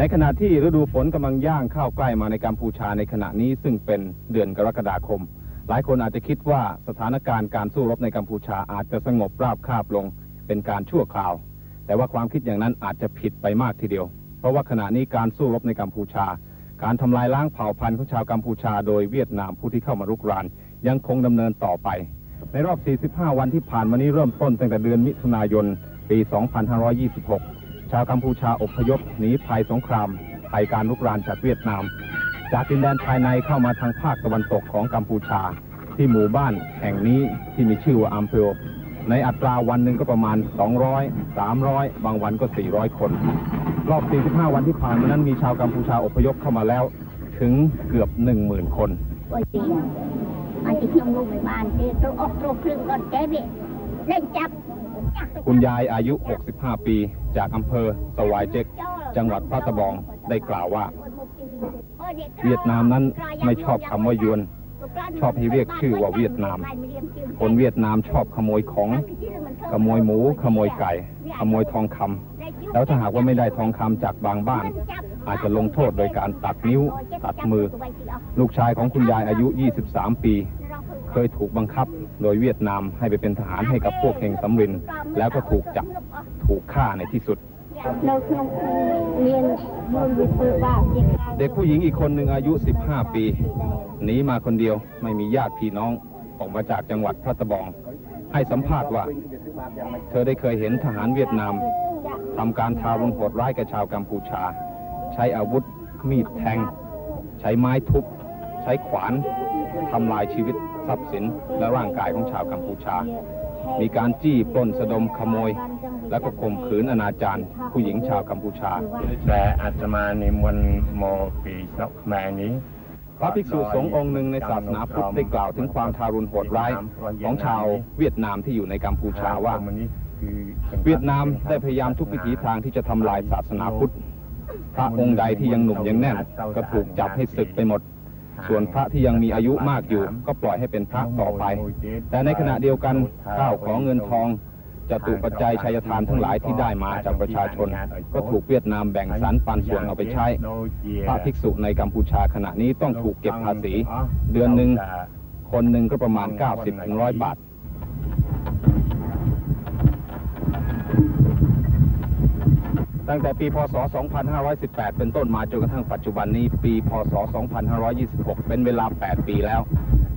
ในขณะที่ฤดูฝนกำลังย่างเข้าใกล้มาในกัมพูชาในขณะนี้ซึ่งเป็นเดือนกรกฎาคม หลายคนอาจจะคิดว่าสถานการณ์การสู้รบในกัมพูชาอาจจะสงบราบคาบลง เป็นการชั่วคราว แต่ว่าความคิดอย่างนั้นอาจจะผิดไปมากทีเดียว เพราะว่าขณะนี้การสู้รบในกัมพูชา การทำลายล้างเผ่าพันธุ์ของชาวกัมพูชา โดยเวียดนามผู้ที่เข้ามารุกรานยังคงดำเนินต่อไป ในรอบ 45 วันที่ผ่านมานี้เริ่มต้นตั้งแต่เดือนมิถุนายน ปี 2526 ชาวกัมพูชาอพยพหนีภัยสงครามภัยการลุกรานจากเวียดนาม จากดินแดนภายในเข้ามาทางภาคตะวันตกของกัมพูชา ที่หมู่บ้านแห่งนี้ที่มีชื่อว่าอัมเพลในอัตราวันหนึ่งก็ประมาณ 200 300 บางวันก็ 400 คน รอบ 45 วันที่ผ่านมานั้นมีชาวกัมพูชาอพยพเข้ามาแล้ว ถึงเกือบ 10,000 คน អុយទីអញទីខ្ញុំលោកមិនបានទេទៅអស់គ្រោះគ្រឿងគាត់ចេះវាលេងចាប់ចាក់ទៅ คุณยายอายุ 65 ปี จากอำเภอสวายเจ็ก จังหวัดพระตะบองได้กล่าวว่า เวียดนามนั้นไม่ชอบคำว่ายวน ชอบให้เรียกชื่อว่าเวียดนาม คนเวียดนามชอบขโมยของ ขโมยหมู ขโมยไก่ ขโมยทองคำแล้วถ้าหากว่าไม่ได้ทองคำจากบางบ้าน อาจจะลงโทษโดยการตัดนิ้ว ตัดมือ ลูกชายของคุณยายอายุ 23 ปี เคยถูกบังคับโดยเวียดนามให้ไปเป็นทหารให้กับพวกเฮงสำริน แล้วก็ถูกจับถูกฆ่าในที่สุด เด็กผู้หญิงอีกคนหนึ่งอายุ 15 ปีหนีมาคนเดียวไม่มีญาติพี่น้องออกมาจากจังหวัดพระตะบอง ให้สัมภาษณ์ว่า เธอได้เคยเห็นทหารเวียดนามทำการทารุณโหดร้ายกับชาวกัมพูชา ใช้อาวุธมีดแทง ใช้ไม้ทุบ ใช้ขวานทำลายชีวิตทรัพย์สินและร่างกายของชาวกัมพูชา มีการจี้ปล้นสะดมขโมย และก็ข่มขืนอนาจารผู้หญิงชาวกัมพูชา แต่อาตมาในมวลโมปีนกแมนี้พระภิกษุสงฆ์องค์หนึ่งในศาสนาพุทธได้กล่าวถึงความทารุณโหดร้ายของชาวเวียดนามที่อยู่ในกัมพูชาว่า เวียดนามได้พยายามทุกวิถีทางที่จะทำลายศาสนาพุทธ พระองค์ใดที่ยังหนุ่มยังแน่น ก็ถูกจับให้ศึกไปหมด ส่วนพระที่ยังมีอายุมากอยู่ ก็ปล่อยให้เป็นพระต่อไป แต่ในขณะเดียวกันข้าวของเงินทองจตุปัจจัยชัยทานทั้งหลายที่ได้มาจากประชาชน ก็ถูกเวียดนามแบ่งสรรปันส่วนเอาไปใช้ พระภิกษุในกัมพูชาขณะนี้ต้องถูกเก็บภาษี เดือนหนึ่งคนหนึ่งก็ประมาณ 90ถึง100 บาท ตั้งแต่ปี พศ 2518 เป็นต้นมาจนกระทั่งปัจจุบันนี้ปี พศ 2526 เป็นเวลา 8 ปีแล้ว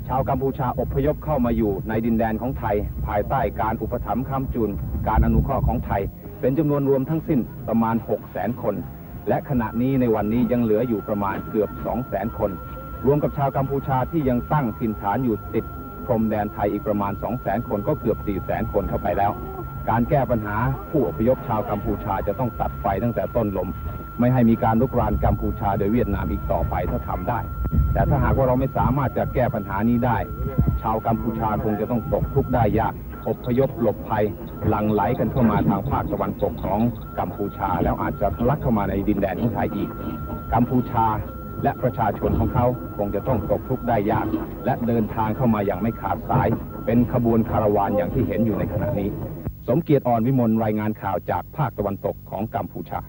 ชาวกัมพูชาอพยพเข้ามาอยู่ในดินแดนของไทย ภายใต้การอุปถัมภ์ค้ำจุนการอนุเคราะห์ของไทย เป็นจำนวนรวมทั้งสิ้นประมาณ 600,000 คน และขณะนี้ในวันนี้ยังเหลืออยู่ประมาณเกือบ 200,000 คน รวมกับชาวกัมพูชาที่ยังตั้งถิ่นฐานอยู่ติดพรมแดนไทยอีกประมาณ 200,000 คนก็เกือบ 400,000 คนเข้าไปแล้ว การแก้ปัญหาผู้อพยพชาวกัมพูชาจะต้องตัดไฟตั้งแต่ต้นลม ไม่ให้มีการลุกรานกัมพูชาโดยเวียดนามอีกต่อไปถ้าทำได้ แต่ถ้าหากว่าเราไม่สามารถจะแก้ปัญหานี้ได้ ชาวกัมพูชาคงจะต้องตกทุกข์ได้ยากอพยพหลบภัยหลั่งไหลกันเข้ามาทางภาคตะวันตกของกัมพูชา แล้วอาจจะทะลักเข้ามาในดินแดนของไทยอีก กัมพูชาและประชาชนของเขาคงจะต้องตกทุกข์ได้ยาก และเดินทางเข้ามาอย่างไม่ขาดสาย เป็นขบวนคาราวานอย่างที่เห็นอยู่ในขณะนี้ สมเกียรติอ่อนวิมลรายงานข่าวจากภาคตะวันตกของกัมพูชา